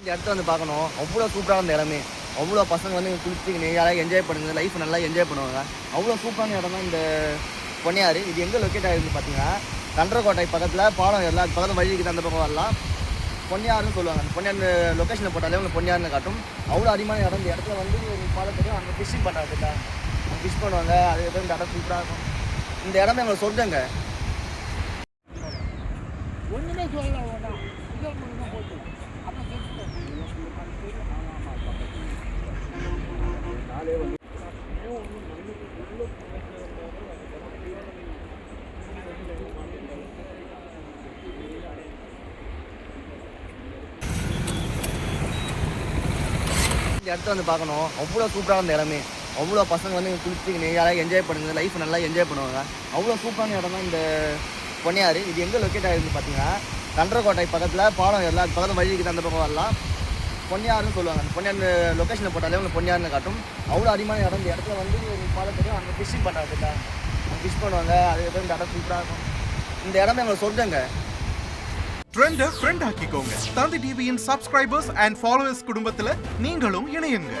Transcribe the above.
இந்த இடத்த வந்து பார்க்கணும். அவ்வளோ சூப்பரான இந்த இடமே. அவ்வளோ பசங்க வந்து இங்க குளிச்சு நேராக என்ஜாய் பண்ணுங்க. லைஃப் நல்லா என்ஜாய் பண்ணுவாங்க. அவ்வளோ சூப்பரான இடம் தான் இந்த பொன்னியாறு. இது எங்கே லொக்கேட் ஆகிருக்கு பார்த்தீங்கன்னா தண்டரக்கோட்டை பக்கத்தில் பாலம் எல்லாம் அது பக்கத்தில் வழி இருக்குது அந்த பக்கம் வரலாம். பொன்னியாறுன்னு சொல்லுவாங்க. அந்த பொன்னியார் லொக்கேஷனில் போட்டாலே உங்களுக்கு பொன்னியார்னு காட்டும். அவ்வளோ அதிகமான இடம். இந்த இடத்துல வந்து ஒரு அங்கே ஃபிஷிங் பண்ணுறாங்க ஃபிஷ் பண்ணுவாங்க. அது இந்த இடம் சூப்பராக இருக்கும். இந்த இடமே எங்களுக்கு சொர்க்கங்க. ஒண்ணுமே சொல்லல இந்த இடத்த வந்து பார்க்கணும். அவ்வளோ சூப்பராக இருந்த இடமே. அவ்வளோ பசங்க வந்து இங்க குளிச்சு என்ஜாய் பண்ணுங்க லைஃப் நல்லா என்ஜாய் பண்ணுவாங்க. அவ்வளோ சூப்பரான இடம் தான் இந்த பொன்னியாறு. இது எங்கே லொக்கேட் ஆகிருக்கு பார்த்தீங்கன்னா தண்டரக்கோட்டை பக்கத்தில் பாலம் எல்லாம் பக்கத்தில் வழி இருக்குது அந்த பக்கம் வரலாம். பொன்னியார்னு சொல்லுவாங்க. அந்த பொன்னியார் லொக்கேஷனில் போட்டாலே உங்களுக்கு பொன்னியார்னு காட்டும். அவ்வளோ அதிகமான இடம். இந்த இடத்துல வந்து ஒரு தெரியும் அங்கே ஃபிஷ்ஷிங் பண்ணுறாங்க அங்கே ஃபிஷ் பண்ணுவாங்க. அது எதுவும் இந்த இடம் சூப்பராக இருக்கும். இந்த இடமே எங்களை சொர்க்கங்க. ட்ரெண்ட ஃப்ரெண்ட் ஆக்கிக்கோங்க. தந்தி டிவியின் சப்ஸ்கிரைபர்ஸ் அண்ட் ஃபாலோவர்ஸ் குடும்பத்தில் நீங்களும் இணையுங்க.